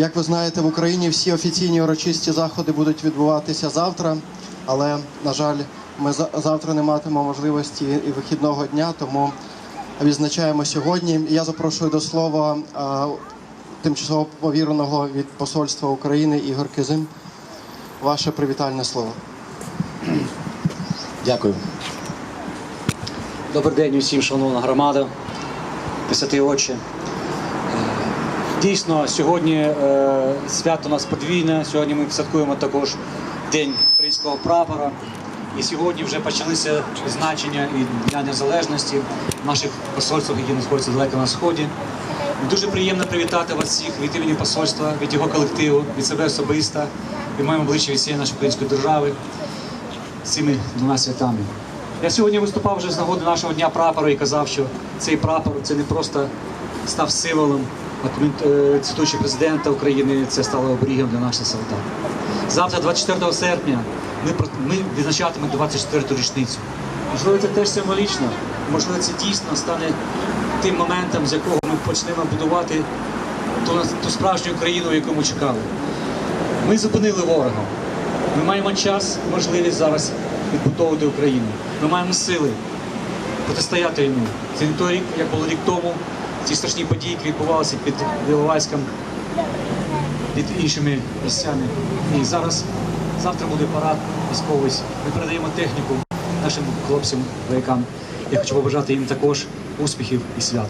Як ви знаєте, в Україні всі офіційні урочисті заходи будуть відбуватися завтра, але, на жаль, ми за- завтра не матимемо можливості і вихідного дня, тому відзначаємо сьогодні. Я запрошую до слова тимчасово повіреного від Посольства України Ігор Кизим. Ваше привітальне слово. Дякую. Добрий день усім, шановна громада, Святий Отче. Дійсно, сьогодні е, свято у нас подвійне. Сьогодні ми святкуємо також День українського прапора. І сьогодні вже почалися відзначення і Дня Незалежності наших посольствах, які знаходяться далеко на сході. Дуже приємно привітати вас всіх від імені посольства, від його колективу, від себе особисто, від моєму обличчя від всієї нашої української держави цими двома святами. Я сьогодні виступав вже з нагоди нашого дня прапора і казав, що цей прапор це не просто став символом, е, цитуючи президента України, це стало оберігом для наших солдат. Завтра, 24 серпня, ми, ми відзначатимемо 24-ту річницю. Можливо, це теж символічно, можливо, це дійсно стане тим моментом, з якого ми почнемо будувати ту, ту справжню країну, яку ми чекали. Ми зупинили ворога. Ми маємо час, і можливість зараз відбудовувати Україну. Ми маємо сили протистояти йому. Це не той рік, як було рік тому, ці страшні події, які відбувалися під Іловайськом, під іншими місцями. І зараз, завтра буде парад військовий. Ми передаємо техніку нашим хлопцям, воякам. Я хочу побажати їм також успіхів і свят.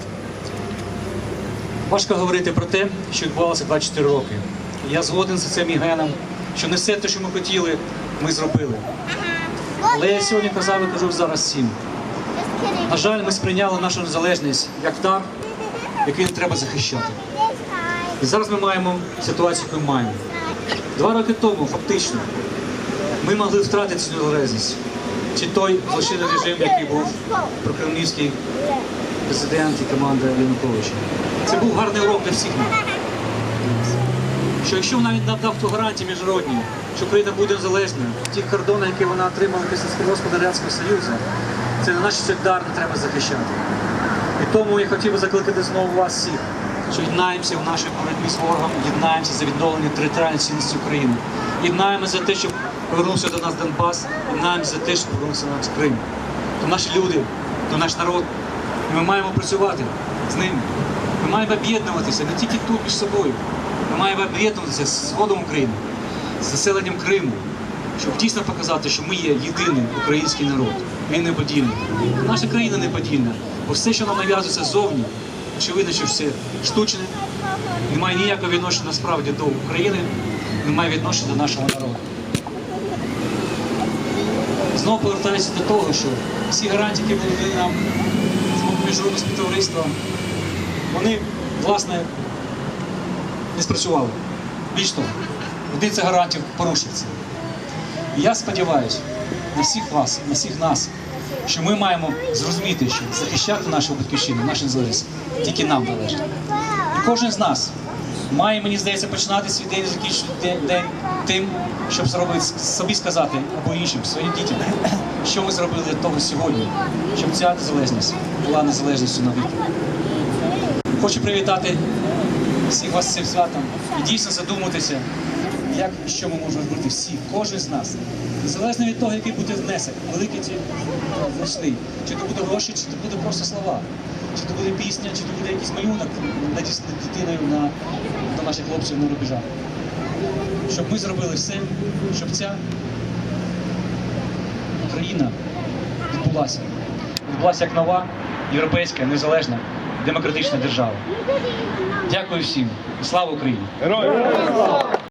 Важко говорити про те, що відбувалося 24 роки. Я згоден з цим Євгеном, що не все те, що ми хотіли, ми зробили. Але я сьогодні казав і кажу зараз всім. На жаль, ми сприйняли нашу незалежність як дар, який треба захищати. І зараз ми маємо ситуацію, яку ми маємо. Два роки тому, фактично, ми могли втратити цю незалежність. Чи той злочинний режим, який був прокремлівський президент і команда Януковича. Це був гарний урок для всіх нас. Що якщо вона надав ту гарантію міжнародні, що Україна буде незалежною, ті кордони, які вона отримала після розпаду Союзу, це не наш дар треба захищати. І тому я хотів би закликати знову вас всіх, що єднаємося в нашій боротьбі з ворогом, єднаємося за відновлення територіальної цінності України, єднаємося за те, щоб повернувся до нас Донбас, єднаємося за те, щоб повернувся до нас Крим. То наші люди, то наш народ. І ми маємо працювати з ними. Ми маємо об'єднуватися не тільки тут між собою. Ми маємо об'єднуватися з Сходом України, з населенням Криму, щоб дійсно показати, що ми є єдиний український народ. Він неподільний. Наша країна неподільна, бо все, що нам нав'язується ззовні, очевидно, що все штучне, не має ніякого відношення насправді до України, не має відношення до нашого народу. Знову повертаюся до того, що всі гарантії, які були нам з міжнародного співтовариства, вони, власне, не спрацювали. Більш того, один це гарантів порушив це. І я сподіваюся на всіх вас, на всіх нас, що ми маємо зрозуміти, що захищати нашу батьківщину, нашу незалежність тільки нам належить. І кожен з нас має, мені здається, починати свій день і закінчити день, тим, щоб зробити собі сказати або іншим, своїм дітям, що ми зробили для того сьогодні, щоб ця незалежність була незалежністю навіки. Хочу привітати всіх вас з цим святом і дійсно задуматися, як і що ми можемо зробити всі, кожен з нас. Незалежно від того, який буде внесок, великий чи значний, чи то буде гроші, чи то буде просто слова, чи то буде пісня, чи то буде якийсь малюнок надісланий дитиною на, до наших хлопців на рубежах. Щоб ми зробили все, щоб ця Україна відбулася. Відбулася як нова, європейська, незалежна, демократична держава. Дякую всім слава Україні! Героям!